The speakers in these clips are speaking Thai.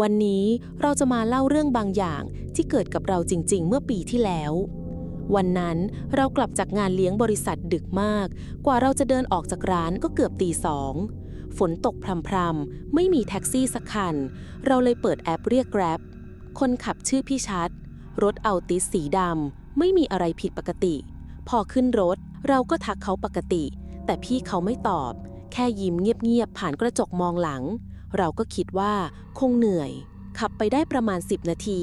วันนี้เราจะมาเล่าเรื่องบางอย่างที่เกิดกับเราจริง ๆ เมื่อปีที่แล้ว วันนั้นเรากลับจากงานเลี้ยงบริษัทดึกมาก กว่าเราจะเดินออกจากร้านก็เกือบตีสองฝนตกพรำๆ ไม่มีแท็กซี่สักคัน เราเลยเปิดแอปเรียก Grab คนขับชื่อพี่ชัด รถเอาติสสีดำ ไม่มีอะไรผิดปกติ พอขึ้นรถ เราก็ทักเขาปกติ แต่พี่เขาไม่ตอบ แค่ยิ้มเงียบๆ ผ่านกระจกมองหลัง เราก็คิดว่าคงเหนื่อย ขับไปได้ประมาณ 10 นาที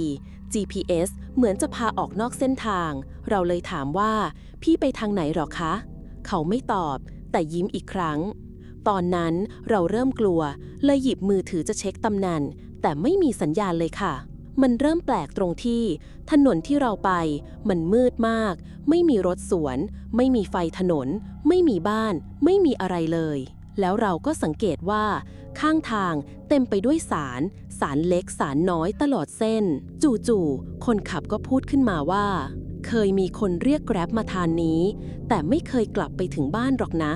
GPS เหมือนจะพาออกนอกเส้นทาง เราเลยถามว่า พี่ไปทางไหนหรอคะ เขาไม่ตอบ แต่ยิ้มอีกครั้ง ตอนนั้นเราเริ่มกลัว เลยหยิบมือถือจะเช็คตำแหน่งแต่ไม่มีสัญญาณเลยค่ะ มันเริ่มแปลกตรงที่ ถนนที่เราไป มันมืดมาก ไม่มีรถสวน ไม่มีไฟถนน ไม่มีบ้าน ไม่มีอะไรเลย แล้วเราก็สังเกตว่า ข้างทางเต็มไปด้วยสาร สารเล็กสารน้อยตลอดเส้น จู่ๆคนขับก็พูดขึ้นมาว่า เคยมีคนเรียกแกร็บมาทานนี้ แต่ไม่เคยกลับไปถึงบ้านหรอกนะ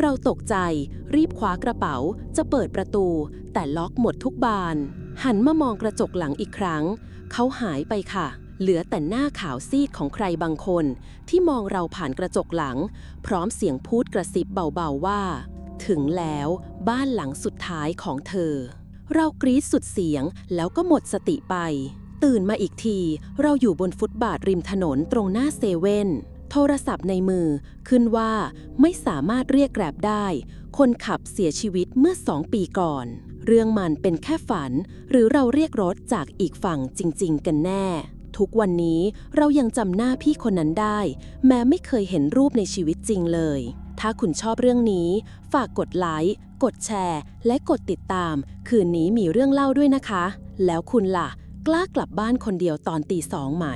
เราตกใจรีบคว้ากระเป๋า จะเปิดประตู แต่ล็อกหมดทุกบาน หันมามองกระจกหลังอีกครั้ง เขาหายไปค่ะเหลือแต่หน้าขาวซีดของใครบางคน ที่มองเราผ่านกระจกหลัง พร้อมเสียงพูดกระซิบเบาๆว่า ถึงแล้วบ้านหลังสุดท้ายของเธอ เรากรี๊ดสุดเสียงแล้วก็หมดสติไป ตื่นมาอีกที เราอยู่บนฟุตบาทริมถนนตรงหน้าเซเว่นโทรศัพท์ในมือขึ้นว่าไม่สามารถเรียกแกร็บได้ คนขับเสียชีวิตเมื่อสองปีก่อน เรื่องมันเป็นแค่ฝัน หรือเราเรียกรถจากอีกฝั่งจริง ๆ กันแน่ ทุกวันนี้เรายังจำหน้าพี่คนนั้นได้ แม้ไม่เคยเห็นรูปในชีวิตจริงเลย ถ้าคุณชอบเรื่องนี้ ฝากกดไลค์ กดแชร์ และกดติดตาม คืนนี้มีเรื่องเล่าด้วยนะคะ แล้วคุณล่ะ กล้ากลับบ้านคนเดียวตอนตีสองไหม